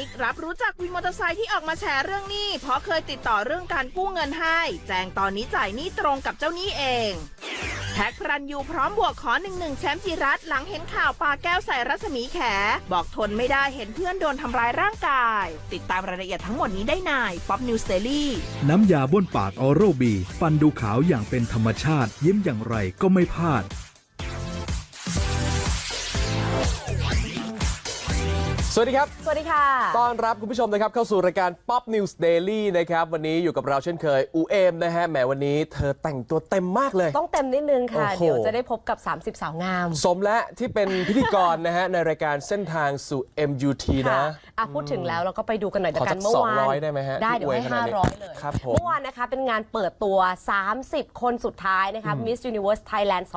ติ๊กรับรู้จักวินมอเตอร์ไซค์ที่ออกมาแชร์เรื่องหนี้ เพราะเคยติดต่อเรื่องการกู้เงินให้ แจ้งตอนนี้จ่ายหนี้ตรงกับเจ้าหนี้เองแท็กพรันยูพร้อมบวกขอหนึ่งหนึ่งแชมป์จิรัตหลังเห็นข่าวปาแก้วใส่รัศมีแข บอกทนไม่ได้เห็นเพื่อนโดนทำร้ายร่างกาย ติดตามรายละเอียดทั้งหมดนี้ได้ในป๊อปนิวสเตอรี่น้ำยาบ้วนปากออโรบี ฟันดูขาวอย่างเป็นธรรมชาติ ยิ้มอย่างไรก็ไม่พลาด วัสดีครับ สวัสดีค่ะ ต้อนรับคุณผู้ชมนะครับเข้าสู่รายการ Pop News Daily นะครับ วันนี้อยู่กับเราเช่นเคย อูเอมนะฮะ แหมวันนี้เธอแต่งตัวเต็มมากเลย ต้องเต็มนิดนึงค่ะ โอ้โห เดี๋ยวจะได้พบกับ 30 สาวงามสมและที่เป็นพิธีกรนะฮะ ในรายการเส้นทางสู่ MUT นะ อะพูดถึงแล้วเราก็ไปดูกันหน่อยขอกัสันกเมื่อวาน200ได้ไหมฮะได้ที่เดี๋ยวอวยให้ขนาดนี้500 เลยครับผมเมื่อวานนะคะเป็นงานเปิดตัว 30 คนสุดท้ายนะคะ Miss Universe Thailand ฮะ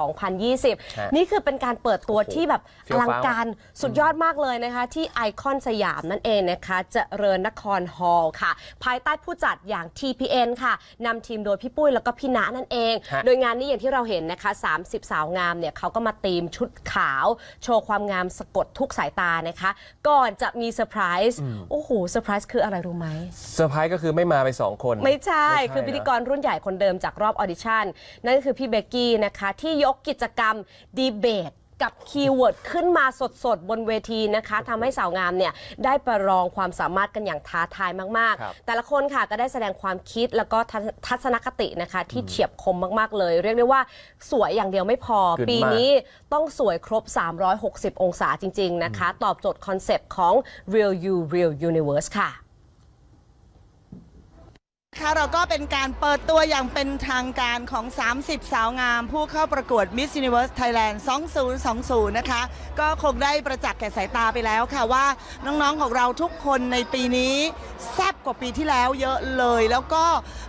2020นี่คือเป็นการเปิดตัวที่แบบเฟี้อยวลังฟ้าว การสุดยอดมากเลยนะคะ ที่ไอคอนสยามนั่นเองนะคะเจริญนครฮอลล์ค่ะ ภายใต้ผู้จัดอย่าง TPN ค่ะนำทีมโดยพี่ปุ้ยแล้วก็พี่ณะนั่นเอง ฮะ โดยงานนี้อย่างที่เราเห็นนะคะ 30 สาวงามเนี่ยเขาก็มาตีมชุดขาว โชว์ความงามสะกดทุกสายตานะคะ ก่อนจะมีเซอร์ไพรส์โอ้โหเซอร์ไพรส์คืออะไรรู้ไหม เซอร์ไพรส์ก็คือไม่มาไป 2 คน ไม่ใช่ ไม่ใช่คือพิธีกรรุ่นใหญ่คนเดิมจากรอบออดิชั่น นั่นก็คือพี่เบกกี้นะคะ ที่ยกกิจกรรมดีเบต กับคีย์เวิร์ดขึ้นมาสดๆ บนเวทีนะคะทำให้สาวงามเนี่ยได้ประลองความสามารถกันอย่างท้าทายมากครับ ๆ แต่ละคนค่ะก็ได้แสดงความคิดแล้วก็ทัศทัศนคตินะคะ ที่เฉียบคมมากๆเลย เรียกได้ว่าสวยอย่างเดียวไม่พอ เกินมาก ปีนี้ต้องสวยครบ 360 องศาจริง ๆ นะคะ ตอบโจทย์คอนเซปต์ของ Real You Real Universe ค่ะค่ะ เราก็เป็นการเปิดตัวอย่างเป็นทางการของ 30 สาวงาม ผู้เข้าประกวด Miss Universe Thailand 2020 นะคะ ก็คงได้ประจักษ์แก่สายตาไปแล้วค่ะว่าน้องๆของเราทุกคนในปีนี้แซ่บกว่าปีที่แล้วเยอะเลย แล้วก็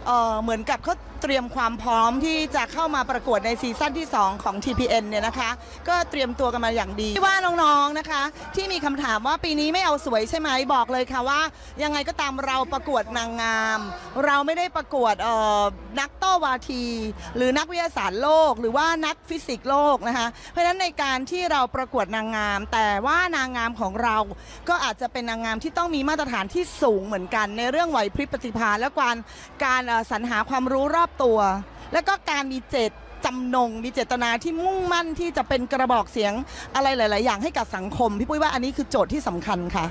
เอ่อเหมือนกับเขา เตรียมความพร้อมที่จะเข้ามาประกวดในซีซั่นที่ 2 ของ TPN เนี่ยนะคะ ก็เตรียมตัวกันมาอย่างดีว่าน้องๆนะคะ ที่มีคำถามว่าปีนี้ไม่เอาสวยใช่ไหมบอกเลยค่ะว่า ยังไงก็ตามเราประกวดนางงาม เราไม่ได้ประกวดเอ่อนักโต้วาที หรือนักวิทยาศาสตร์โลก หรือว่านักฟิสิกส์โลกนะคะเพราะฉะนั้นในการที่เราประกวดนางงาม แต่ว่านางงามของเรา ก็อาจจะเป็นนางงามที่ต้องมีมาตรฐานที่สูงเหมือนกัน ในเรื่องไหวพริบปฏิภาณและการการเอ่อสรรหาความรู้รอบตัว แล้วก็การมีเจตจำนง มีเจตนาที่มุ่งมั่นที่จะเป็นกระบอกเสียงอะไรหลาย ๆ อย่างให้กับสังคม พี่ปุ้ยว่าอันนี้คือโจทย์ที่สำคัญค่ะ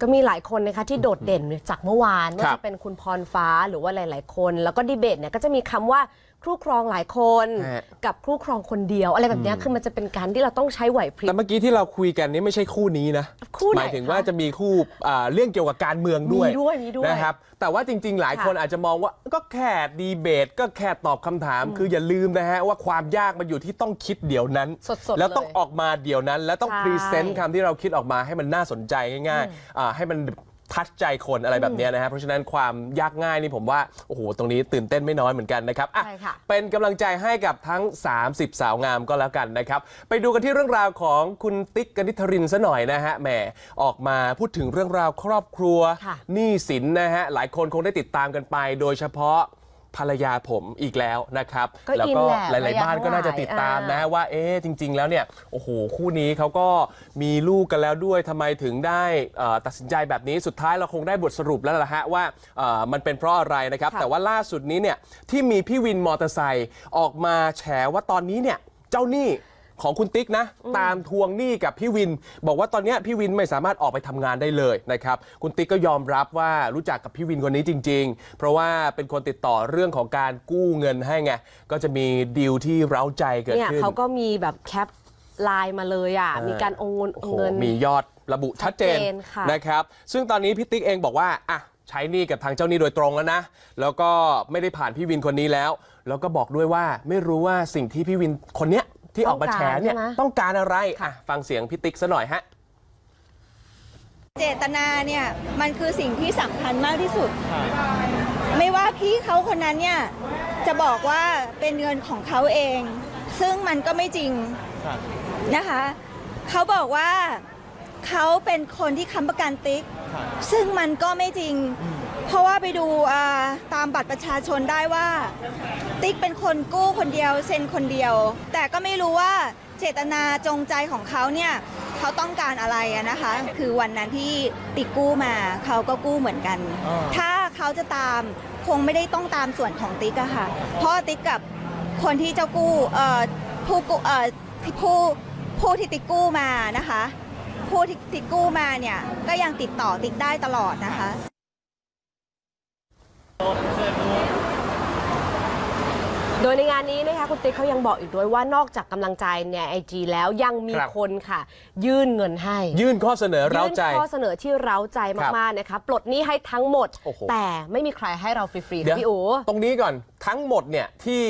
ก็มีหลายคนนะคะที่โดดเด่นจากเมื่อวานไม่ว่าจะเป็นคุณพรฟ้าหรือว่าหลาย ๆ คน แล้วก็ดีเบตเนี่ยก็จะมีคำว่า ครู่ครองหลายคน ฮะ กับครู่ครองคนเดียว อะไรแบบเนี้ยคือมันจะเป็นการที่เราต้องใช้ไหวพริบ แต่เมื่อกี้ที่เราคุยกันนี่ไม่ใช่คู่นี้นะคู่ไหนหมายถึงคะว่าจะมีคู่อ่าเรื่องเกี่ยวกับการเมืองด้วยมีด้วยมีด้วยนะครับแต่ว่าจริง ๆ หลายค่ะคนอาจจะมองว่าก็แค่ดีเบต ก็แค่ตอบคำถาม คืออย่าลืมนะฮะว่าความยากมันอยู่ที่ต้องคิดเดี๋ยวนั้น สดๆแล้วต้องเลยออกมาเดี๋ยวนั้น แล้วต้องใช่ พรีเซนต์คำที่เราคิดออกมาให้มันน่าสนใจง่ายๆอ่าให้มัน ทัชใจคนอะไรแบบเนี้ยนะฮะเพราะฉะนั้นความยากง่ายนี่ผมว่า โอ้โห ตรงนี้ตื่นเต้นไม่น้อยเหมือนกันนะครับอะใช่ค่ะ เป็นกำลังใจให้กับทั้ง 30 สาวงามก็แล้วกันนะครับ ไปดูกันที่เรื่องราวของคุณติ๊กกนิษฐรินซะหน่อยนะฮะแหมออกมาพูดถึงเรื่องราวครอบครัวค่ะ หนี้สินนะฮะหลายคนคงได้ติดตามกันไป โดยเฉพาะ ภรรยาผมอีกแล้วนะครับ ก็แล้วอินก็แหละหลาย ๆ บ้านก็น่าจะติดตามนะว่า เอ๊ะจริง ๆ แล้วเนี่ยโอ้โหคู่นี้เขาก็มีลูกกันแล้วด้วยทำไมถึงได้เอ่อตัดสินใจแบบนี้สุดท้ายเราคงได้บทสรุปแล้วล่ะฮะว่าเอ่อมันเป็นเพราะอะไรนะครับ ค่ะแต่ว่าล่าสุดนี้เนี่ยที่มีพี่วินมอเตอร์ไซค์ออกมาแฉว่าตอนนี้เนี่ยเจ้าหนี้ ของคุณติ๊กนะ ตามทวงหนี้กับพี่วิน บอกว่าตอนเนี้ยพี่วินไม่สามารถออกไปทำงานได้เลยนะครับ คุณติ๊กก็ยอมรับว่ารู้จักกับพี่วินคนนี้จริง ๆ เพราะว่าเป็นคนติดต่อเรื่องของการกู้เงินให้ไงก็จะมีดีลที่เร้าใจเกิดเนี่ยขึ้น เขาก็มีแบบแคปไลน์มาเลยอะเออมีการโอนเงิน โอ้โอนโหเงินมียอดระบุชัดเจนชัดเจนค่ะ นะครับ ซึ่งตอนนี้พี่ติ๊กเองบอกว่าอะใช้หนี้กับทางเจ้าหนี้โดยตรงแล้วนะ แล้วก็ไม่ได้ผ่านพี่วินคนนี้แล้ว แล้วก็บอกด้วยว่าไม่รู้ว่าสิ่งที่พี่วินคนเนี้ย ที่ออกมาแฉเนี่ยต้องการใช่ไหม ต้องการอะไรอะฟังเสียงพี่ติ๊กซะหน่อยฮะ เจตนาเนี่ยมันคือสิ่งที่สำคัญมากที่สุด ไม่ว่าพี่เขาคนนั้นเนี่ยจะบอกว่าเป็นเงินของเขาเอง ซึ่งมันก็ไม่จริงนะคะเขาบอกว่าเขาเป็นคนที่ค้ำประกันติ๊ก ซึ่งมันก็ไม่จริง เพราะว่าไปดูอ่าตามบัตรประชาชนได้ว่า ติ๊กเป็นคนกู้คนเดียวเซ็นคนเดียว แต่ก็ไม่รู้ว่าเจตนาจงใจของเขาเนี่ยเขาต้องการอะไรอะนะคะ คือวันนั้นที่ติกกู้มาเขาก็กู้เหมือนกัน ถ้าเขาจะตามคงไม่ได้ต้องตามส่วนของติ๊กอะค่ะ เพราะติ๊กกับคนที่เจ้ากู้เอ่อผู้กู้เอ่อที่ผู้ผู้ที่ติ๊กกู้มานะคะ ผู้ที่ติ๊กกู้มาเนี่ยก็ยังติดต่อติ๊กได้ตลอดนะคะ โดยในงานนี้นะคะคุณติ๊กเขายังบอกอีกด้วยว่านอกจากกำลังใจในไอจีแล้วยังมีครับ คนค่ะ ยื่นเงินให้ ยื่นข้อเสนอเร้าใจยื่นข้อเสนอที่เร้าใจครับมากๆนะคะปลดหนี้ให้ทั้งหมด โอ้โห แต่ไม่มีใครให้เราฟรีๆเดี๋ยวนะพี่อู๋ตรงนี้ก่อนทั้งหมดเนี่ยที่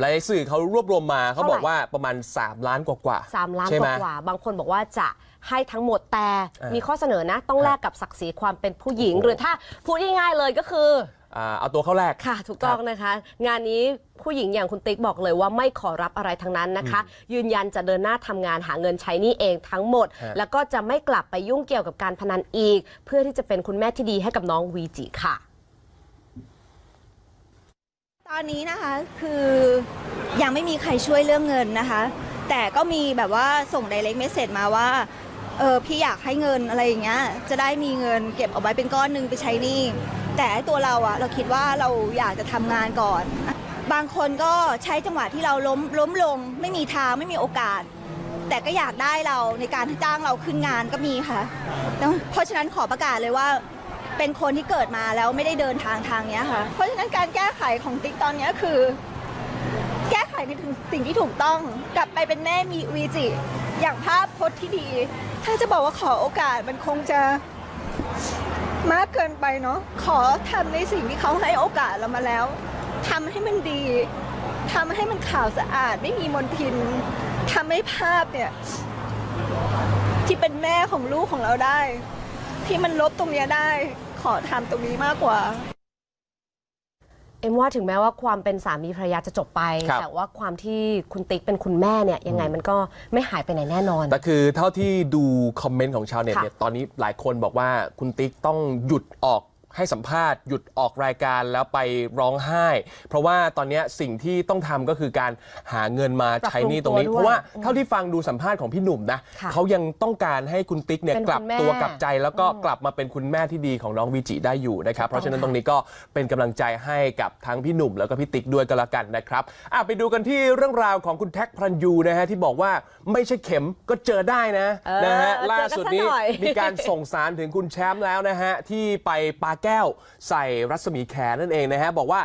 หลายสื่อเขารวบรวมมาเขาเท่าไหร่บอกว่าประมาณ 3 ล้านกว่าๆสามล้านใช่กไหม ว่าๆบางคนบอกว่าจะให้ทั้งหมดแต่อ่ามีมีข้อเสนอนะ ต้องแลกกับศักดิ์ศรีความเป็นผู้หญิง โอ้โห หรือถ้าพูดง่ายๆเลยก็คืออ่า เอาตัวเข้าแรก ค่ะ ถูกต้องนะคะ งานนี้ผู้หญิงอย่างคุณติ๊กบอกเลยว่าไม่ขอรับอะไรทั้งนั้นนะคะ ยืนยันจะเดินหน้าทำงานหาเงินใช้หนี่เองทั้งหมดฮะแล้วก็จะไม่กลับไปยุ่งเกี่ยวกับการพนันอีก เพื่อที่จะเป็นคุณแม่ที่ดีให้กับน้องวีจิค่ะ ตอนนี้นะคะคือยังไม่มีใครช่วยเรื่องเงินนะคะ แต่ก็มีแบบว่าส่ง direct message มาว่าเออพี่อยากให้เงินอะไรอย่างเงี้ยจะได้มีเงินเก็บเอาไว้เป็นก้อนหนึ่งไปใช้หนี้ แต่ตัวเราอะเราคิดว่าเราอยากจะทำงานก่อน บางคนก็ใช้จังหวะที่เราล้มล้มลง ไม่มีทางไม่มีโอกาส แต่ก็อยากได้เราในการที่จ้างเราขึ้นงานก็มีค่ะเพราะฉะนั้นขอประกาศเลยว่าเป็นคนที่เกิดมาแล้วไม่ได้เดินทางทางนี้ค่ะ เพราะฉะนั้นการแก้ไขของติ๊กตอนนี้คือ แก้ไขในถึงสิ่งที่ถูกต้อง กลับไปเป็นแม่มีวีจิ อย่างภาพพจน์ที่ดี ถ้าจะบอกว่าขอโอกาสมันคงจะ มากเกินไปเนาะขอทำในสิ่งที่เขาให้โอกาสเรามาแล้วทำให้มันดีทำให้มันข่าวสะอาดไม่มีมลทินทำให้ภาพเนี่ย ที่เป็นแม่ของลูกของเราได้ ที่มันลบตรงเนี้ยได้ ขอทำตรงนี้มากกว่า เอ็มว่าถึงแม้ว่าความเป็นสามีภรรยาจะจบไป ครับ แต่ว่าความที่คุณติ๊กเป็นคุณแม่เนี่ยยังไงมันก็ไม่หายไปไหนแน่นอน แต่คือเท่าที่ดูคอมเมนต์ของชาวเน็ตค่ะเนี่ยตอนนี้หลายคนบอกว่าคุณติ๊กต้องหยุดออก ให้สัมภาษณ์หยุดออกรายการแล้วไปร้องไห้ เพราะว่าตอนเนี้ยสิ่งที่ต้องทำก็คือการหาเงินมาใช้หนี้ตรงนี้ ปรับปรุงตัวด้วยเพราะว่าเท่าที่ฟังดูสัมภาษณ์ของพี่หนุ่มนะค่ะเขายังต้องการให้คุณติ๊กเนี่ยเป็นกลับคุณแม่ ตัวกลับใจ แล้วก็กลับมาเป็นคุณแม่ที่ดีของน้องวีจิได้อยู่นะครับ เพราะฉะนั้นตรงนี้ก็เป็นกำลังใจให้กับทั้งพี่หนุ่มแล้วก็พี่ติ๊กด้วยก็แล้วกันนะครับอะไปดูกันที่เรื่องราวของคุณแท็กพระรันยูนะฮะที่บอกว่าไม่ใช่เข็มก็เจอได้นะเออนะฮะเจอกันล่าสุดนี้ซะหน่อย มีการส่งสารถึงคุณแชมป์แล้วนะฮะที่ไปปาแก้ว ใส่รัศมีแขนนั่นเองนะฮะ บอกว่า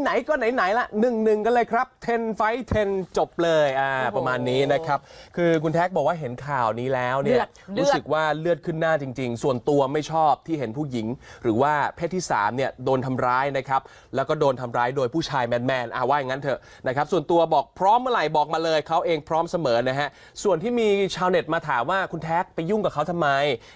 ไหน ๆ ก็ไหน ๆ ละหนึ่งหนึ่งกันเลยครับ 10 ไฟท์10 จบเลยอ่าประมาณนี้นะครับ คือคุณแท็กบอกว่าเห็นข่าวนี้แล้วเนี่ย เลือดรู้สึกว่าเลือดขึ้นหน้าจริง ๆ ส่วนตัวไม่ชอบที่เห็นผู้หญิง หรือว่าเพศที่3เนี่ยโดนทำร้ายนะครับ แล้วก็โดนทำร้ายโดยผู้ชายแมนๆอ่าว่าอย่างนั้นเถอะนะครับ ส่วนตัวบอกพร้อมเมื่อไหร่บอกมาเลยเขาเองพร้อมเสมอนะฮะ ส่วนที่มีชาวเน็ตมาถามว่าคุณแท็กไปยุ่งกับเขาทำไม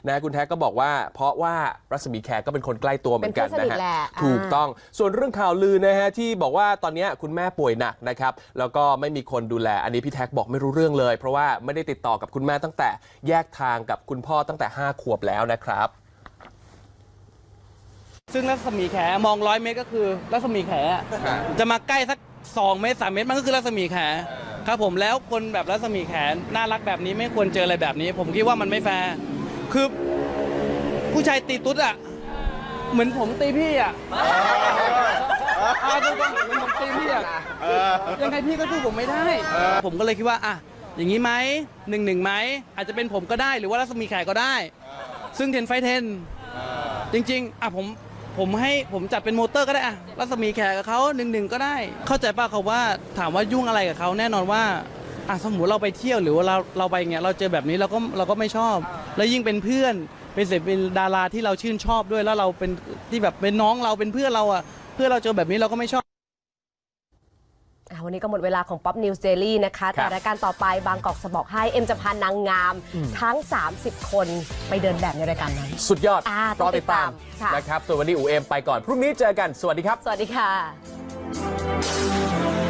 นะคุณแท็กก็บอกว่าเพราะว่ารัศมีแขกก็เป็นคนใกล้ตัวเหมือนกันเป็นเพื่อนสนินะทฮะแหละถูกอ่าต้องส่วนเรื่องข่าวลือนะฮะที่บอกว่าตอนเนี้ยคุณแม่ป่วยหนักนะครับแล้วก็ไม่มีคนดูแลอันนี้พี่แท็กบอกไม่รู้เรื่องเลย เพราะว่าไม่ได้ติดต่อกับคุณแม่ตั้งแต่แยกทางกับคุณพ่อตั้งแต่ 5 ขวบแล้วนะครับซึ่งรัศมีแขมองร้อยเมตรก็คือรัศมีแขจะมาใกล้สัก2เมตร3เมตรมันก็คือรัศมีแขครับผมแล้วคนแบบรัศมีแขน่ารักแบบนี้ไม่ควรเจออะไรแบบนี้ ผมคิดว่ามันไม่แฟร์คือผู้ชายตีตุ๊ดอะ เหมือนผมตีพี่อะอาตรงๆเหมือนผมตีพี่อะยังไงพี่ก็สู้ผมไม่ได้ ผมก็เลยคิดว่าอะอย่างนี้ไหมหนึ่งหนึ่งไหมอาจจะเป็นผมก็ได้หรือว่ารัศมีแขกก็ได้ ซึ่งเทนไฟเทนจริงๆอะผมผมให้ผมจัดเป็นโมเตอร์ก็ได้อะรัศมีแขกกับเขาหนึ่งหนึ่งก็ได้ เข้าใจป่ะเขาว่าถามว่ายุ่งอะไรกับเขาแน่นอนว่าอะสมมติเราไปเที่ยวหรือว่าเราเราไปเงี้ยเราเจอแบบนี้เราก็เราก็ไม่ชอบ แล้วยิ่งเป็นเพื่อน เป็นศิลปินดาราที่เราชื่นชอบด้วยแล้วเราเป็นที่แบบเป็นน้องเราเป็นเพื่อนเราอะเพื่อนเราเจอแบบนี้เราก็ไม่ชอบอะวันนี้ก็หมดเวลาของ Pop News Daily นะคะ แต่รายการต่อไปบางกอกจะบอกให้ เอ็มจะพานางงามทั้ง 30 คนไปเดินแบบในรายการนั้น สุดยอดอ่ารต้อองติติดดตาตามมค่ะนะครับ ส่วนวันนี้อูเอมไปก่อน พรุ่งนี้เจอกัน สวัสดีครับ สวัสดีค่ะ